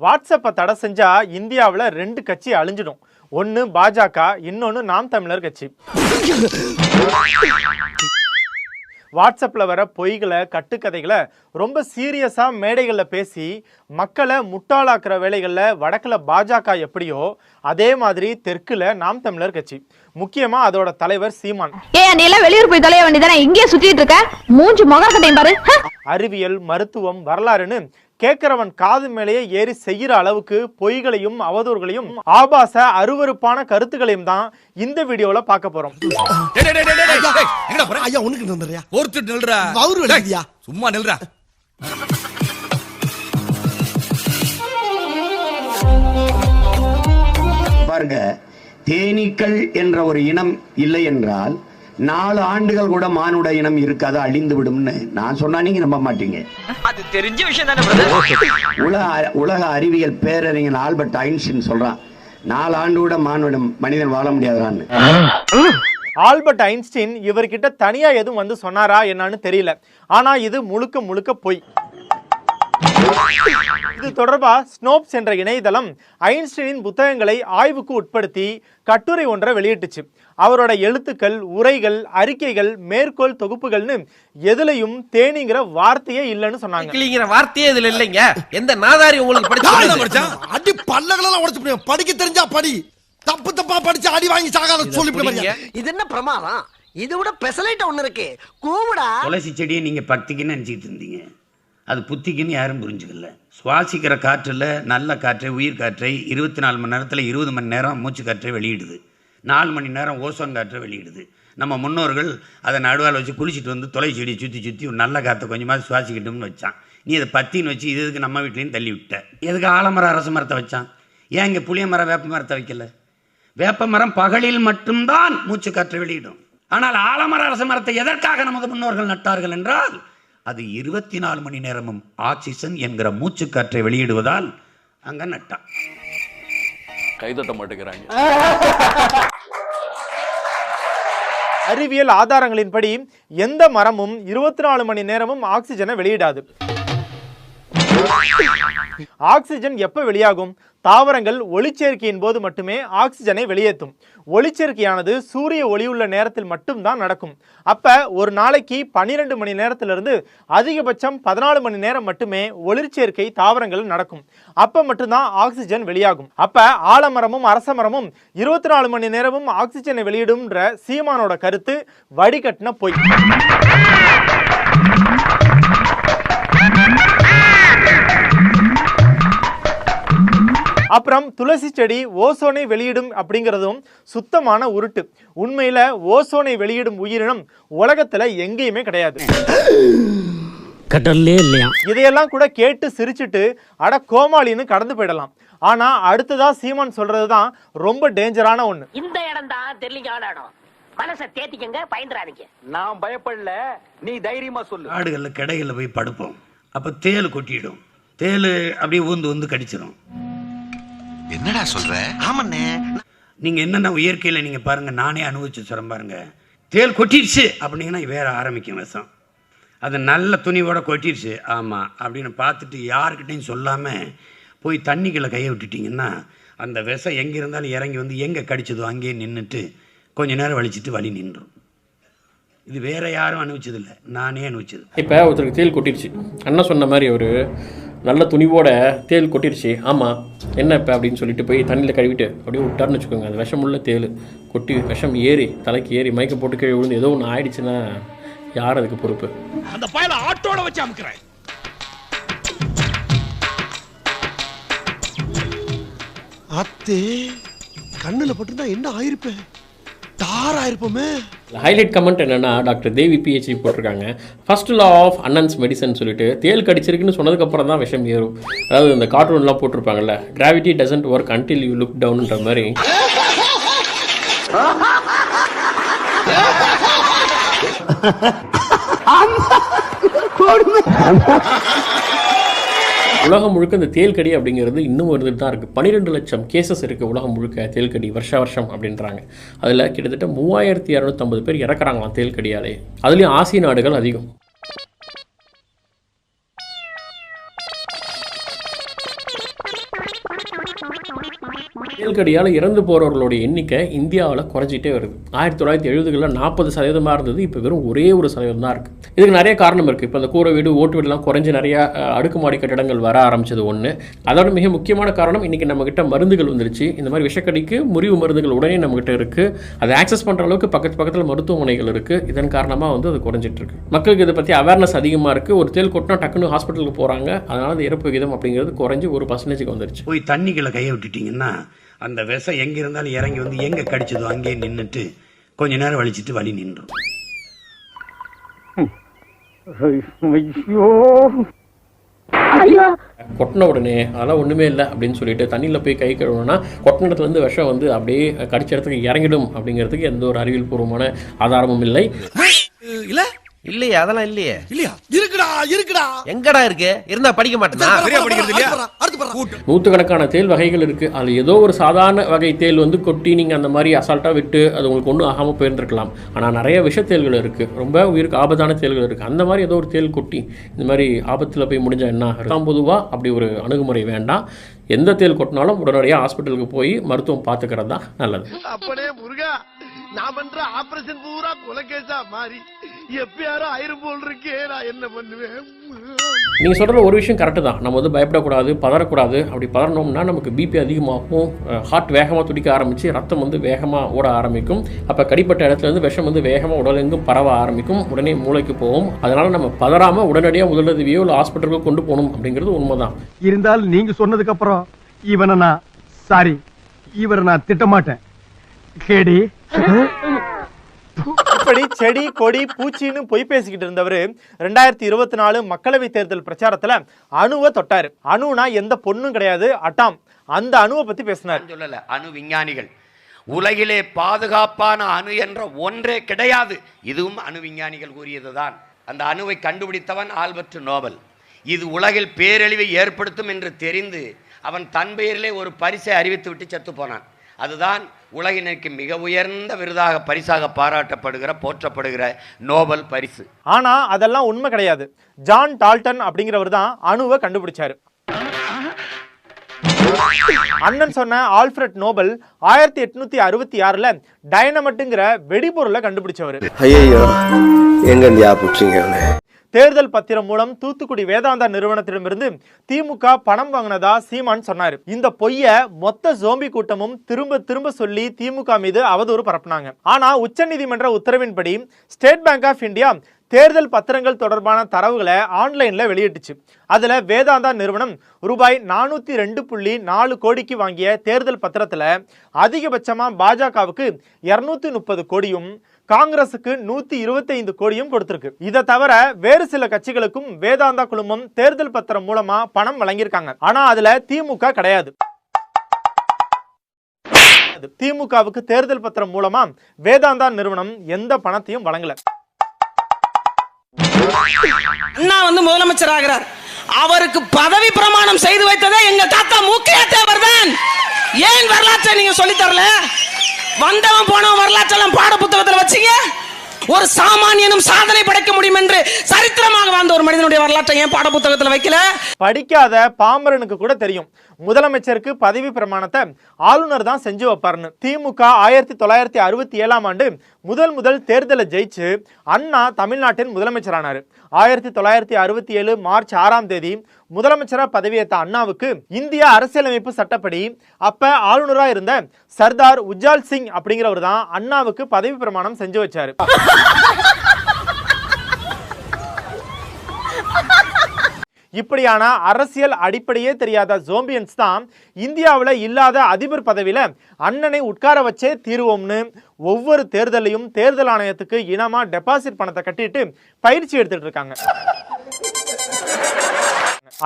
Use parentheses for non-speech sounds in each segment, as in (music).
வாட்ஸ்அப்பை தடை செஞ்சா இந்தியாவில் ரெண்டு கட்சி அழிஞ்சிடும். ஒன்று பாஜக இன்னொன்று நாம் தமிழர் கட்சி. வாட்ஸ்அப்பில் வர பொய்களை கட்டுக்கதைகளை ரொம்ப சீரியஸாக மேடைகளில் பேசி மக்களை முட்டாளாக்குற வேலைகளில் வடக்கில் பாஜக எப்படியோ அதே மாதிரி தெற்குல நாம் தமிழர் கட்சி. முக்கியமாக அதோட தலைவர் சீமான். ஏய் நீ எல்லாம் வெளியூர் போய் தொலைய வேண்டியதானே? இங்கே சுத்திட்டு இருக்க? மூஞ்சி முகக்கட்டையும் பாரு! அறிவியல் மருத்துவம் வரலாறுன்னு கேட்கிறவன் காது மேலேயே ஏறி செய்யற அளவுக்கு பொய்களையும் அவதூறுகளையும் ஆபாச அருவருப்பான கருத்துக்களையும் தான் இந்த வீடியோல பார்க்க போறோம்? சும்மா நில்றா. பாருங்க தேனீக்கள் என்ற ஒரு இனம் இல்லை என்றால் நாலு ஆண்டுகள் கூட மானுட இனம் இருக்காது அழிந்து விடும்னு. நான் சொன்னா நீங்க நம்ப மாட்டீங்க. அது தெரிஞ்ச விஷயம் தானே பிரதர் உலக உலக அறிவியல் பேரறிஞர் ஆல்பர்ட் ஐன்ஸ்டீன் சொல்றான் நாலு ஆண்டு கூட மானுடம் மனிதன் வாழ முடியாதான்னு ஆல்பர்ட் ஐன்ஸ்டீன் இவர்கிட்ட தனியா எதுவும் வந்து சொன்னாரா என்னன்னு தெரியல. ஆனா இது முழுக்க முழுக்க பொய். இது தொடர்பா ஸ்னோப்ஸ் என்ற இணையதளம் ஐன்ஸ்டீனின் புத்தகங்களை ஆய்வுக்கு உட்படுத்தி கட்டுரை ஒன்றை வெளியிட்டுச்சு. அவரோட எழுத்துக்கள் உரைகள் அறிக்கைகள் மேற்கோள் தொகுப்புகள்னு எதுலயும் தேனிங்கிற வார்த்தையே இல்லைன்னு சொன்னாங்க. கிளிங்கிற வார்த்தையே இதுல இல்லைங்க. எந்த நாதாரி உங்களுக்கு படிச்சு படிச்சான்? அடி பல்லகளெல்லாம் உடைச்சு படிக்க தெரிஞ்சா படி. தப்பு தப்பா படிச்சு அடி வாங்கி சாகாத சொல்லி. இது என்ன பிரமாதம்? இது விட பெசலைட் ஒண்ணு இருக்கு. கூவுடா. துளசி செடியை நீங்கள் பக்திக்குன்னு நினச்சிட்டு இருந்தீங்க. அது புத்திக்குன்னு யாரும் புரிஞ்சுக்கல. சுவாசிக்கிற காற்றில் நல்ல காற்றை உயிர் காற்றை இருபத்தி நாலு மணி நேரத்தில் இருபது மணி நேரம் மூச்சு காற்றை வெளியிடுது. நாலு மணி நேரம் ஓசோன் காற்றை வெளியிடுது. நம்ம முன்னோர்கள் அதை நடுவால் வச்சு குளிச்சுட்டு வந்து துளசி செடியை சுற்றி சுற்றி ஒரு நல்ல காற்றை கொஞ்சமாக சுவாசிக்கிட்டோம்னு வச்சான். நீ அதை பத்தின்னு வச்சு இது எதுக்கு நம்ம வீட்லேயும் தள்ளி விட்ட? எதுக்கு ஆலமரம் அரச மரத்தை வச்சான்? ஏன் இங்கே புளிய மரம் வேப்ப மரத்தை வைக்கல? வேப்ப மரம் பகலில் மட்டும்தான் மூச்சு காற்றை வெளியிடும். ஆனால் ஆலமர அரச மரத்தை எதற்காக நமது முன்னோர்கள் நட்டார்கள் என்றால் அது இருபத்தி நாலு மணி நேரமும் ஆக்சிஜன் என்கிற மூச்சு காற்றை வெளியிடுவதால் அங்க நட்டான். கைதட்ட மாட்டேங்கிறாங்க. (laughs) அறிவியல் ஆதாரங்களின்படி எந்த மரமும் இருபத்தி நாலு மணி நேரமும் ஆக்சிஜனை வெளியிடாது. ஆக்சிஜன் எப்ப வெளியாகும்? தாவரங்கள் ஒளிச்சேர்க்கையின் போது மட்டுமே ஆக்சிஜனை வெளியேற்றும். ஒளிச்சேர்க்கையானது சூரிய ஒளி உள்ள நேரத்தில் மட்டும்தான் நடக்கும். அப்போ ஒரு நாளைக்கு பன்னிரெண்டு மணி நேரத்திலிருந்து அதிகபட்சம் பதினாலு மணி நேரம் மட்டுமே ஒளிர்ச்சேர்க்கை தாவரங்கள் நடக்கும். அப்போ மட்டும்தான் ஆக்சிஜன் வெளியாகும். அப்போ ஆலமரமும் அரசமரமும் இருபத்தி நாலு மணி நேரமும் ஆக்சிஜனை வெளியிடும்ன்ற சீமானோட கருத்து வடிகட்டின பொய். அப்புறம் துளசி செடி ஓசோனை வெளியிடும் அப்படிங்கிறதும் சுத்தமான உருட்டு. உண்மையில ஓசோனை வெளியிடும் உயிரினம் உலகத்துல எங்கேயுமே கிடையாது. கடல்லே இல்லையா? இதையெல்லாம் கூட கேட்டு சிரிச்சிட்டு அட கோமாளின்னு கடந்து போயிடலாம். ஆனா அடுத்ததா சீமான் சொல்றதுதான் ரொம்ப டேஞ்சரான ஒண்ணு. இந்த இடம் தான் தெரியலீங்க இடம். மனசை தேத்திக்கங்க பயந்துறாதீங்க. நான் பயப்படல நீ தைரியமா சொல்லு. காடுகளில் கிடைகளில் போய் படுப்போம். அப்போ தேள் கொட்டிடும். தேள் அப்படியே ஊந்து ஊந்து கடிச்சிடும் என்னடா சொல்ற? ஆமாண்ணே. நீங்கள் என்னென்ன இயற்கையில் நீங்கள் பாருங்கள் நானே அனுபவிச்சு சொல்கிறேன் பாருங்க. தேள் கொட்டிடுச்சு அப்படிங்கன்னா வேற ஆரம்பிக்கும் விஷம். அது நல்ல துணிவோட கொட்டிடுச்சு ஆமாம் அப்படின்னு பார்த்துட்டு யாருக்கிட்டையும் சொல்லாமல் போய் தண்ணிக்குள்ளே கையை விட்டுட்டிங்கன்னா அந்த விஷம் எங்கே இருந்தாலும் இறங்கி வந்து எங்கே கடிச்சதோ அங்கேயே நின்றுட்டு கொஞ்ச நேரம் வலிச்சிட்டு வலி நின்றும். இது வேற யாரும் அனுபவிச்சதில்லை. நானே அனுபவிச்சது. இப்போ ஒருத்தருக்கு தேள் கொட்டிருச்சு. அண்ணா சொன்ன மாதிரி அவர் நல்ல துணிவோட தேள் கொட்டிருச்சு ஆமாம் என்ன இப்போ அப்படின்னு சொல்லிட்டு போய் தண்ணியில் கழுவிட்டு அப்படியே விட்டாருன்னு வச்சுக்கோங்க. அது விஷமுள்ள தேள் கொட்டி விஷம் ஏறி தலைக்கு ஏறி மயக்க போட்டு கீழே விழுந்து ஏதோ ஒன்று ஆயிடுச்சுன்னா யார் அதுக்கு பொறுப்பு? அந்த பயல ஆட்டோட வச்சு அமுக்குறேன். அத்தே கண்ணுல பட்டிருந்தா என்ன ஆயிருப்பேன் டார் ஆயிருப்போமே ஹைலைட் கமெண்ட் என்னன்னா டாக்டர் தேவி பிஹெச்டி போட்டிருக்காங்க. ஃபர்ஸ்ட் லா ஆஃப் அன்னன்ஸ் மெடிசன் சொல்லிட்டு தேள் கடிச்சிருக்குன்னு சொன்னதுக்கப்புறம் தான் விஷம் ஏறும். அதாவது இந்த கார்ட்டூன்லாம் போட்டிருப்பாங்கல்ல gravity doesn't work until you look டவுன்ன்ற மாதிரி. உலகம் முழுக்க இந்த தேல்கடி அப்படிங்கிறது இன்னும் இருந்துட்டு தான் இருக்குது பன்னிரெண்டு லட்சம் கேசஸ் இருக்குது உலகம் முழுக்க தேல்கடி வருஷ வருஷம் அப்படின்றாங்க. அதில் கிட்டத்தட்ட மூவாயிரத்தி இரநூத்தம்பது பேர் இறக்குறாங்களாம் தேல்கடியாலே அதுலேயும் ஆசிய நாடுகள் அதிகம். தேல்கடியால் இறந்து போகிறவர்களுடைய எண்ணிக்கை இந்தியாவில் குறைஞ்சிட்டே வருது. ஆயிரத்தி தொள்ளாயிரத்தி எழுபதுகளில் நாற்பது சதவீதமாக இருந்தது இப்போ வெறும் ஒரே ஒரு சதவீதம் தான் இருக்குது இதுக்கு நிறைய காரணம் இருக்குது இப்போ இந்த கூரை வீடு ஓட்டு வீடுலாம் குறைஞ்சு நிறைய அடுக்குமாடி கட்டடங்கள் வர ஆரம்பிச்சது ஒன்று அதோட மிக முக்கியமான காரணம் இன்றைக்கி நம்மக்கிட்ட மருந்துகள் வந்துருச்சு. இந்த மாதிரி விஷக்கடிக்கு முறிவு மருந்துகள் உடனே நம்மக்கிட்ட இருக்குது அதை ஆக்சஸ் பண்ணுற அளவுக்கு பக்கத்து பக்கத்தில் மருத்துவமனைகள் இருக்குது இதன் காரணமாக வந்து அது குறைஞ்சிட்டு இருக்கு. மக்களுக்கு இதை பற்றி அவேர்னஸ் அதிகமாக இருக்குது ஒரு தேல் கொட்டினா டக்குன்னு ஹாஸ்பிட்டலுக்கு போகிறாங்க அதனால் அந்த இறப்பு விகிதம் அப்படிங்கிறது குறைஞ்சி ஒரு பர்சன்டேஜுக்கு வந்துருச்சு. போய் தண்ணிக்குள்ள கையை விட்டுட்டீங்கன்னா அந்த விஷம் எங்க இருந்தாலும் இறங்கி வந்து எங்க கடிச்சதோ அங்கேயே நின்னுட்டு கொஞ்ச நேரம் வலிச்சிட்டு வலி நின்றும் கொட்டின உடனே அதெல்லாம் ஒன்றுமே இல்லை அப்படின்னு சொல்லிட்டு தண்ணியில் போய் கை கழுவணும்னா கொட்டின இடத்துல இருந்து விஷம் வந்து அப்படியே கடிச்ச இடத்துக்கு இறங்கிடும் அப்படிங்கிறதுக்கு எந்த ஒரு அறிவியல் பூர்வமான ஆதாரமும் இல்லை. இல்ல? இல்லையே அதெல்லாம் இல்லையே. இல்லையா? இருக்குடா இருக்குடா. எங்கடா இருக்கு? இருந்தா படிக்க மாட்டேனா சரியா படிக்கிறது இல்லையா? அடுத்து பாரு நூற்றுக்கணக்கான தேல் வகைகள் இருக்குது அதில் ஏதோ ஒரு சாதாரண வகை தேல் வந்து கொட்டி நீங்கள் அந்த மாதிரி அசால்ட்டாக விட்டு அது உங்களுக்கு ஒன்றும் ஆகாமல் போயிருந்திருக்கலாம். ஆனால் நிறைய விஷத்தேல்கள் இருக்குது ரொம்ப உயிருக்கு ஆபத்தான தேல்கள் இருக்குது அந்த மாதிரி ஏதோ ஒரு தேல் கொட்டி இந்த மாதிரி ஆபத்தில் போய் முடிஞ்சால் என்ன? ஆகும் பொதுவாக அப்படி ஒரு அணுகுமுறை வேண்டாம். எந்த தேல் கொட்டினாலும் உடனடியாக ஹாஸ்பிட்டலுக்கு போய் மருத்துவம் பார்த்துக்கிறது தான் நல்லது. அப்பனே முருகா நான் பண்ற ஆபரேஷன் பூரா கொலகேசா மாறி. எப்பயாரும் ஆயிரம் போல் இருக்கே நான் என்ன பண்ணுவேன்? நீங்கள் சொல்கிற ஒரு விஷயம் கரெக்டு தான். நம்ம வந்து பயப்படக்கூடாது பதறக்கூடாது. அப்படி பதறணும்னா நமக்கு பிபி அதிகமாகும் ஹார்ட் வேகமாக துடிக்க ஆரம்பித்து ரத்தம் வந்து வேகமாக ஓட ஆரம்பிக்கும். அப்போ கடிப்பட்ட இடத்துல இருந்து விஷம் வந்து வேகமாக உடலெங்கும் பரவ ஆரம்பிக்கும். உடனே மூளைக்கு போகும். அதனால் நம்ம பதறாமல் உடனடியாக முதலுதவியோ இல்லை ஹாஸ்பிட்டலுக்கோ கொண்டு போகணும் அப்படிங்கிறது உண்மைதான். இருந்தாலும் நீங்க சொன்னதுக்கு அப்புறம் இவனை நான் சாரி இவரை நான் திட்டமாட்டேன். கேடி. இப்படி செடி கொடி பூச்சின்னு பொய் பேசிக்கிட்டு இருந்தவர் ரெண்டாயிரத்தி இருபத்தி நாலு மக்களவை தேர்தல் பிரச்சாரத்துல அணுவை தொட்டாரு. அணுனா எந்த பொண்ணும் கிடையாது அட்டாம். அந்த அணுவை பத்தி பேசினார். சொல்லல அணு விஞ்ஞானிகள். உலகிலே பாதுகாப்பான அணு என்ற ஒன்றே கிடையாது. இதுவும் அணு விஞ்ஞானிகள் கூறியதுதான். அந்த அணுவை கண்டுபிடித்தவன் ஆல்பர்ட் நோபல். இது உலகில் பேரழிவை ஏற்படுத்தும் என்று தெரிந்து அவன் தன் பெயரிலே ஒரு பரிசை அறிவித்து விட்டு செத்து போனான். அதுதான் உலகினருக்கு மிக உயர்ந்த விருதாக பரிசாக பாராட்டப்படுகிற போற்றப்படுகிற நோபல் பரிசு. ஆனா அதெல்லாம் உண்மை கிடையாது. ஜான் டால்டன் அப்படிங்கிறவர் தான் அணுவை கண்டுபிடிச்சாரு. அண்ணன் சொன்ன ஆல்ஃபிரட் நோபல் ஆயிரத்தி எட்நூத்தி அறுபத்தி ஆறுல டைனமட்டுங்கிற வெடிபொருளை கண்டுபிடிச்சவர். ஐயோ எங்க இந்தியா புடிச்சிங்க தேர்தல் பத்திரம் மூலம் தூத்துக்குடி வேதாந்தா நிறுவனத்திடமிருந்து திமுக பணம் வாங்கினதா சீமான் சொன்னார். இந்த பொய்ய மொத்த ஜோம்பி கூட்டமும் திரும்ப திரும்ப சொல்லி திமுக மீது அவதூறு பரப்புனாங்க. ஆனா உச்சநீதிமன்ற உத்தரவின்படி ஸ்டேட் பேங்க் ஆஃப் இந்தியா தேர்தல் பத்திரங்கள் தொடர்பான தரவுகளை ஆன்லைனில் வெளியிட்டுச்சு. அதில் வேதாந்தா நிறுவனம் ரூபாய் நானூற்றி ரெண்டு புள்ளி நாலு கோடிக்கு வாங்கிய தேர்தல் பத்திரத்தில் அதிகபட்சமாக பாஜகவுக்கு இரநூத்தி முப்பது கோடியும் காங்கிரசுக்கு நூத்தி இருபத்தி ஐந்து கோடியும் கொடுத்திருக்கு. இதை தவிர வேறு சில கட்சிகளுக்கும் வேதாந்தா குழுமம் தேர்தல் பத்திரம் மூலமா பணம் வழங்கியிருக்காங்க. ஆனா அதுல திமுக கிடையாது. திமுகவுக்கு தேர்தல் பத்திரம் மூலமா வேதாந்தா நிறுவனம் எந்த பணத்தையும் வழங்கல. அண்ணா வந்து முதலமைச்சர் ஆகிறார். அவருக்கு பதவி பிரமாணம் செய்து வைத்ததே எங்க தாத்தா முக்கிய தேவர் தான் ஏன் வரலாற்றை நீங்க சொல்லி தரல? வந்தவன் போனவன் வரலாற்றெல்லாம் பாட புத்தகத்துல வச்சீங்க? ஒரு சாமானியனும் சாதனை படைக்க முடியும் என்று சரித்திரமாக வாழ்ந்த ஒரு மனிதனுடைய வரலாற்றை ஏன் பாட புத்தகத்தில் வைக்கல? படிக்காத பாமரனுக்கு கூட தெரியும். முதலமைச்சருக்கு பதவி பிரமாணத்தை ஆளுநர் தான் செஞ்சு வைப்பாருன்னு. திமுக ஆயிரத்தி தொள்ளாயிரத்தி அறுபத்தி ஏழாம் ஆண்டு முதல் முதல் தேர்தலை ஜெயிச்சு அண்ணா தமிழ்நாட்டின் முதலமைச்சரானார். ஆயிரத்தி தொள்ளாயிரத்தி அறுபத்தி ஏழு மார்ச் ஆறாம் தேதி முதலமைச்சராக பதவியேற்ற அண்ணாவுக்கு இந்திய அரசியலமைப்பு சட்டப்படி அப்ப ஆளுநரா இருந்த சர்தார் உஜ்ஜால் சிங் அப்படிங்கிறவர் தான் அண்ணாவுக்கு பதவி பிரமாணம் செஞ்சு வச்சாரு. இப்படியான அரசியல் அடிப்படையே தெரியாத ஜோம்பியன்ஸ் தான் இந்தியாவில் இல்லாத அதிபர் பதவியில் அண்ணனை உட்கார வச்சே தீருவோம்னு ஒவ்வொரு தேர்தலையும் தேர்தல் ஆணையத்துக்கு இனமாக டெபாசிட் பணத்தை கட்டிட்டு பயிற்சி எடுத்துகிட்டு இருக்காங்க.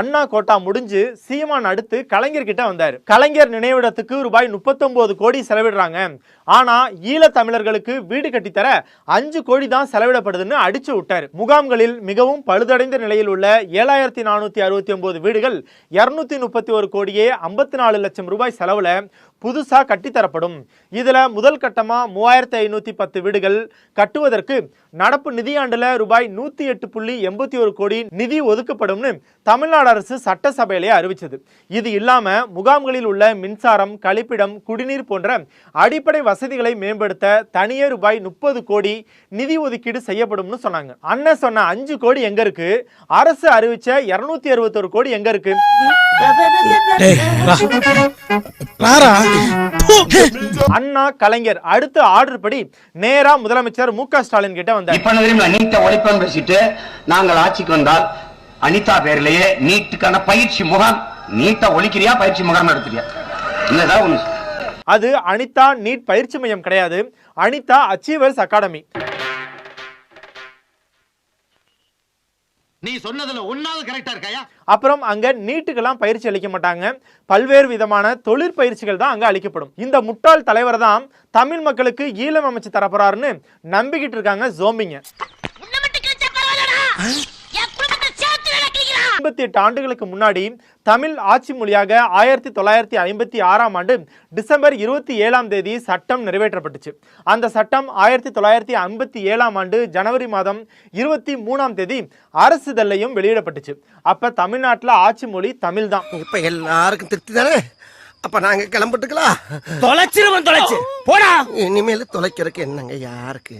அண்ணா கோட்டா முடிஞ்சு சீமான் அடுத்து கலைஞர்கிட்ட வந்தார். கலைஞர் நினைவிடத்துக்கு ரூபாய் முப்பத்தொன்பது கோடி செலவிடுறாங்க. ஆனால் ஈழத்தமிழர்களுக்கு வீடு கட்டித்தர அஞ்சு கோடி தான் செலவிடப்படுதுன்னு அடிச்சு விட்டார். முகாம்களில் மிகவும் பழுதடைந்த நிலையில் உள்ள ஏழாயிரத்தி நானூத்தி அறுபத்தி ஒன்பது வீடுகள் இருநூத்தி முப்பத்தி ஒரு கோடியே ஐம்பத்தி நாலு லட்சம் ரூபாய் செலவுல புதுசா கட்டித்தரப்படும். இதுல முதல் கட்டமா மூவாயிரத்தி ஐநூத்தி பத்து வீடுகள் கட்டுவதற்கு நடப்பு நிதியாண்டுல ரூபாய் நூத்தி எட்டு புள்ளி எண்பத்தி ஒரு கோடி நிதி ஒதுக்கப்படும்னு தமிழ்நாடு அரசு சட்டசபையிலே அறிவித்தது இது இல்லாமல் முகாம்களில் உள்ள மின்சாரம் கழிப்பிடம் குடிநீர் போன்ற அடிப்படை வசதிகளை மேம்படுத்த தனியே ரூபாய் முப்பது கோடி நிதி ஒதுக்கீடு செய்யப்படும்னு சொன்னாங்க. அண்ணன் சொன்ன அஞ்சு கோடி எங்க இருக்கு? அரசு அறிவிச்ச இருநூத்தி அறுபத்தொரு கோடி எங்க இருக்கு? அண்ணா கலைஞர் அடுத்த ஆர்டர் படி நேரா முதலமைச்சர் மு க ஸ்டாலின் கிட்ட வந்தார். பேசிட்டு நாங்கள் ஆட்சிக்கு வந்தால் அனிதா பேர்லயே நீட்டுக்கான பயிற்சி முகாம் நீட்டா ஒழிக்கிறியா பயிற்சி முகாம் நடத்துறியா என்னதான் ஒண்ணு அது அனிதா நீட் பயிற்சி மையம் கிடையாது. அனிதா அச்சீவர்ஸ் அகாடமி நீ சொன்னதுல ஒன்னாவது கரெக்டா இருக்காயா? அப்புறம் அங்க நீட்டுக்கெல்லாம் பயிற்சி அளிக்க மாட்டாங்க. பல்வேறு விதமான தொழிற்பயிற்சிகள் தான் அங்க அளிக்கப்படும். இந்த முட்டாள் தலைவர் தான் தமிழ் மக்களுக்கு ஈழம் அமைச்சு தரப்போறாருன்னு நம்பிக்கிட்டு இருக்காங்க ஜோம்பிங்க ஐம்பத்தி எட்டு ஆண்டுகளுக்கு முன்னாடி தமிழ் ஆட்சி மொழியாக ஆயிரத்தி தொள்ளாயிரத்தி ஐம்பத்தி ஆறாம் ஆண்டு டிசம்பர் இருபத்தி ஏழாம் தேதி சட்டம் நிறைவேற்றப்பட்டுச்சு. அந்த சட்டம் ஆயிரத்தி தொள்ளாயிரத்தி ஐம்பத்தி ஏழாம் ஆண்டு ஜனவரி மாதம் இருபத்தி மூணாம் தேதி அரசிதழையும் வெளியிடப்பட்டுச்சு. அப்ப தமிழ்நாட்டுல ஆட்சி மொழி தமிழ் தான் இப்ப எல்லாருக்கும் திருப்தி தானே அப்ப நாங்க கிளம்பிட்டுக்கலாம் தொலைச்சிருவன் தொலைச்சு. போடா. இனிமேல் தொலைக்கிறதுக்கு என்னங்க யாருக்கு?